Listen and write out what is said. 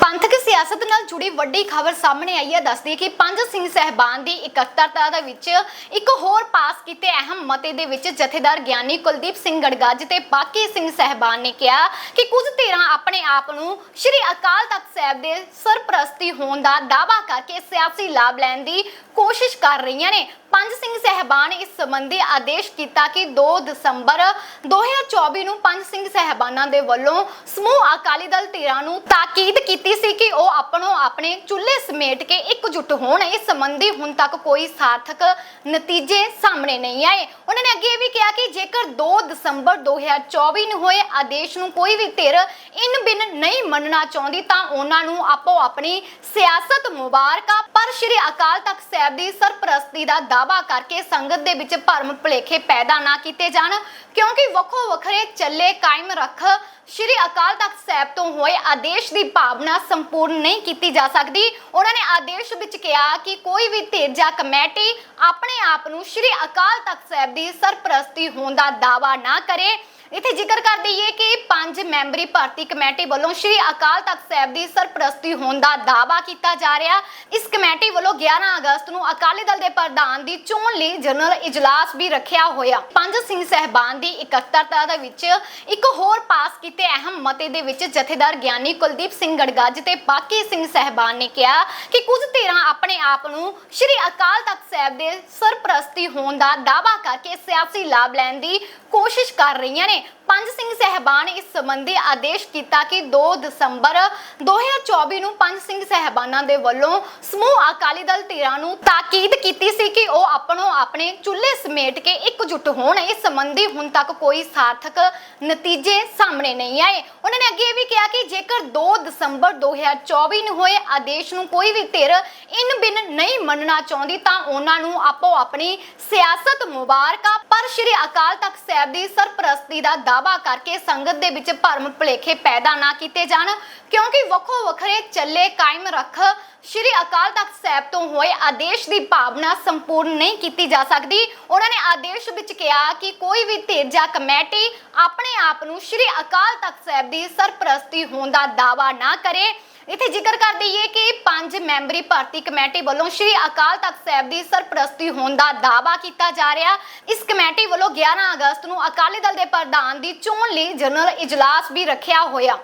ਪੰਥਕ ਸਿਆਸਤ ਨਾਲ ਜੁੜੀ ਵੱਡੀ ਖਬਰ ਸਾਹਮਣੇ ਆਈ ਹੈ, ਦੱਸਦੀ ਹੈ ਕਿ ਪੰਜ ਸਿੰਘ ਸਹਿਬਾਨ ਦੀ ਇਕੱਤਰਤਾ ਦੇ ਵਿੱਚ ਇੱਕ ਹੋਰ ਪਾਸ ਕੀਤੇ ਅਹਿਮ ਮਤੇ ਦੇ ਵਿੱਚ ਜਥੇਦਾਰ ਗਿਆਨੀ ਕੁਲਦੀਪ ਸਿੰਘ ਗੜਗੱਜ ਤੇ ਬਾਕੀ ਸਿੰਘ ਸਹਿਬਾਨ ਨੇ ਕਿਹਾ ਕਿ ਕੁਝ ਧਿਰਾਂ ਆਪਣੇ ਆਪ ਨੂੰ ਸ੍ਰੀ ਅਕਾਲ ਤਖਤ ਸਾਹਿਬ ਦੇ ਸਰਪ੍ਰਸਤੀ ਹੋਣ ਦਾ ਦਾਅਵਾ ਕਰਕੇ ਸਿਆਸੀ ਲਾਭ ਲੈਣ ਦੀ ਕੋਸ਼ਿਸ਼ ਕਰ ਰਹੀਆਂ ਨੇ। ਪੰਜ ਸਿੰਘ ਸਹਿਬਾਨ ਇਸ ਸੰਬੰਧੀ ਆਦੇਸ਼ ਕੀਤਾ ਕਿ 2 ਦਸੰਬਰ 2024 ਨੂੰ ਪੰਜ ਸਿੰਘ ਸਹਿਬਾਨਾਂ ਦੇ ਵੱਲੋਂ ਸਮੂਹ ਅਕਾਲੀ ਦਲ ਧਿਰਾਂ ਨੂੰ ਤਾਕੀਦ ਕੀਤੀ ਸੀ ਕਿ ਉਹ ਆਪਣੋ ਆਪਣੇ ਚੁੱਲ੍ਹੇ ਸਮੇਟ ਕੇ ਇਕਜੁੱਟ ਹੋਣ। ਇਸ ਸੰਬੰਧੀ ਹੁਣ ਤੱਕ ਕੋਈ ਸਾਰਥਕ ਨਤੀਜੇ ਸਾਹਮਣੇ ਨਹੀਂ ਆਏ। ਉਹਨਾਂ ਨੇ ਅੱਗੇ ਇਹ ਵੀ ਕਿਹਾ ਕਿ ਜੇਕਰ 2 ਦਸੰਬਰ 2024 ਨੂੰ ਹੋਏ, ਆਦੇਸ਼ ਨੂੰ ਕੋਈ ਵੀ ਧਿਰ ਇਨ ਬਿਨ ਨਹੀਂ ਮੰਨਣਾ ਚਾਹੁੰਦੀ, ਤਾਂ ਉਹਨਾਂ ਨੂੰ ਆਪੋ ਆਪਣੀ ਸਿਆਸਤ ਮੁਬਾਰਕਾ। ਪਰ ਸ਼੍ਰੀ ਅਕਾਲ ਤਖਤ ਸਾਹਿਬ ਦੀ ਸਰਪ੍ਰਸਤੀ ਦਾ ਦਾਅਵਾ ਕਰਕੇ ਸੰਗਤ ਦੇ ਵਿੱਚ ਭਰਮ ਭੁਲੇਖੇ ਪੈਦਾ ਨਾ ਕੀਤੇ ਜਾਣ, ਕਿਉਂਕਿ ਵੱਖੋ ਵੱਖਰੇ ਚੱਲੇ ਕਾਇਮ ਰੱਖ ਸ਼੍ਰੀ ਅਕਾਲ ਤਖਤ ਸਾਹਿਬ ਤੋਂ ਹੋਏ ਆਦੇਸ਼ ਦੀ ਭਾਵਨਾ ਸੰਪੂਰਨ ਨਹੀਂ ਕੀਤੀ ਜਾ ਸਕਦੀ। ਉਹਨਾਂ ਨੇ ਆਦੇਸ਼ ਵਿੱਚ ਕਿਹਾ ਕਿ ਕੋਈ ਵੀ ਧਿਰ ਜਾਂ ਕਮੇਟੀ ਆਪਣੇ ਆਪ ਨੂੰ ਸ਼੍ਰੀ ਅਕਾਲ ਤਖਤ ਸਾਹਿਬ ਦੀ ਸਰਪ੍ਰਸਤੀ ਹੋਣ ਦਾ ਦਾਅਵਾ ਨਾ ਕਰੇ। ਇੱਥੇ ਜ਼ਿਕਰ ਕਰ ਦਈਏ ਪੰਜ ਮੈਂਬਰੀ ਭਰਤੀ ਕਮੇਟੀ ਵੱਲੋਂ ਸ਼੍ਰੀ ਅਕਾਲ ਤਖਤ ਸਾਹਿਬ ਦੀ ਸਰਪ੍ਰਸਤੀ ਹੋਣ ਦਾ ਦਾਅਵਾ ਕੀਤਾ ਜਾ ਰਿਹਾ। ਇਸ ਕਮੇਟੀ ਵੱਲੋਂ 11 ਅਗਸਤ ਨੂੰ ਅਕਾਲੀ ਦਲ ਦੇ ਪ੍ਰਧਾਨ ਦੀ ਚੋਣ ਲਈ ਜਨਰਲ ਇਜਲਾਸ ਵੀ ਰੱਖਿਆ ਹੋਇਆ। ਪੰਜ ਸਿੰਘ ਸਹਿਬਾਨ ਦੀ ਇਕੱਤਰਤਾ ਦੇ ਵਿੱਚ ਇੱਕ ਹੋਰ ਪਾਸ ਕੀਤੇ ਅਹਿਮ ਮਤੇ ਦੇ ਵਿੱਚ ਜਥੇਦਾਰ ਗਿਆਨੀ ਕੁਲਦੀਪ ਸਿੰਘ ਗੜਗੱਜ ਤੇ ਬਾਕੀ ਸਿੰਘ ਸਹਿਬਾਨ ਨੇ ਕਿਹਾ ਕਿ ਕੁਝ ਧਿਰਾਂ ਆਪਣੇ ਆਪ ਨੂੰ ਸ਼੍ਰੀ ਅਕਾਲ ਤਖਤ ਸਾਹਿਬ ਦੇ ਸਰਪ੍ਰਸਤੀ ਹੋਣ ਦਾ ਦਾਅਵਾ ਕਰਕੇ ਸਿਆਸੀ ਲਾਭ ਲੈਣ ਦੀ ਕੋਸ਼ਿਸ਼ ਕਰ ਰਹੀਆਂ ਨੇ। ਪੰਜ ਸਿੰਘ ਸਹਿਬਾਨ ਇਸ ਸੰਬੰਧੀ ਆਦੇਸ਼ ਕੀਤਾ ਕਿ 2 ਦਸੰਬਰ 2024 ਨੂੰ ਪੰਜ ਸਿੰਘ ਸਹਿਬਾਨਾਂ ਦੇ ਵੱਲੋਂ ਸਮੂਹ ਅਕਾਲੀ ਦਲ ਧਿਰਾਂ ਨੂੰ ਤਾਕੀਦ ਕੀਤੀ ਸੀ ਕਿ ਉਹ ਆਪਣੋ ਆਪਣੇ ਚੁੱਲ੍ਹੇ ਸਮੇਟ ਕੇ ਇਕਜੁੱਟ ਹੋਣ। ਇਸ ਸੰਬੰਧੀ ਹੁਣ ਤੱਕ ਕੋਈ ਸਾਰਥਕ ਨਤੀਜੇ ਸਾਹਮਣੇ ਨਹੀਂ ਆਏ। ਉਹਨਾਂ ਨੇ ਅੱਗੇ ਇਹ ਵੀ ਕਿਹਾ ਕਿ ਜੇਕਰ 2 ਦਸੰਬਰ 2024 ਨੂੰ ਹੋਏ, ਆਦੇਸ਼ ਨੂੰ ਕੋਈ ਵੀ ਧਿਰ ਇਨ ਬਿਨ ਨਹੀਂ ਮੰਨਣਾ ਚਾਹੁੰਦੀ, ਤਾਂ ਉਹਨਾਂ ਨੂੰ ਆਪੋ ਆਪਣੀ ਸਿਆਸਤ ਮੁਬਾਰਕਾ ਸ਼੍ਰੀ ਅਕਾਲ ਤਖਤ ਸਾਹਿਬ ਦੀ ਸਰਪ੍ਰਸਤੀ ਦਾ ਦਾਅਵਾ ਕਰਕੇ ਸੰਗਤ ਦੇ ਵਿੱਚ ਭਰਮ ਭੁਲੇਖੇ ਪੈਦਾ ਨਾ ਕੀਤੇ ਜਾਣ, ਕਿਉਂਕਿ ਵੱਖੋ ਵੱਖਰੇ ਚੱਲੇ ਕਾਇਮ ਰੱਖ ਸ਼੍ਰੀ ਅਕਾਲ ਤਖਤ ਸਾਹਿਬ ਤੋਂ ਹੋਏ ਆਦੇਸ਼ ਦੀ ਭਾਵਨਾ ਸੰਪੂਰਨ ਨਹੀਂ ਕੀਤੀ ਜਾ ਸਕਦੀ। ਉਹਨਾਂ ਨੇ ਆਦੇਸ਼ ਵਿੱਚ ਕਿਹਾ ਕਿ ਕੋਈ ਵੀ ਧਿਰ ਜਾਂ ਕਮੇਟੀ ਆਪਣੇ ਆਪ ਨੂੰ ਸ਼੍ਰੀ ਅਕਾਲ ਤਖਤ ਸਾਹਿਬ ਦੀ ਸਰਪ੍ਰਸਤੀ ਹੋਣ ਦਾ ਦਾਅਵਾ ਨਾ ਕਰੇ। ਇੱਥੇ ਜ਼ਿਕਰ ਕਰ ਦਈਏ ਕਿ ਪੰਜ ਮੈਂਬਰੀ ਭਰਤੀ ਕਮੇਟੀ ਵੱਲੋਂ ਸ਼੍ਰੀ ਅਕਾਲ ਤਖਤ ਸਾਹਿਬ ਦੀ ਸਰਪ੍ਰਸਤੀ ਹੋਣ ਦਾ ਦਾਅਵਾ ਕੀਤਾ ਜਾ ਰਿਹਾ। ਇਸ ਕਮੇਟੀ ਵੱਲੋਂ 11 ਅਗਸਤ ਨੂੰ ਅਕਾਲੀ ਦਲ ਦੇ ਪ੍ਰਧਾਨ ਦੀ ਚੋਣ ਲਈ ਜਨਰਲ ਇਜਲਾਸ ਵੀ ਰੱਖਿਆ ਹੋਇਆ।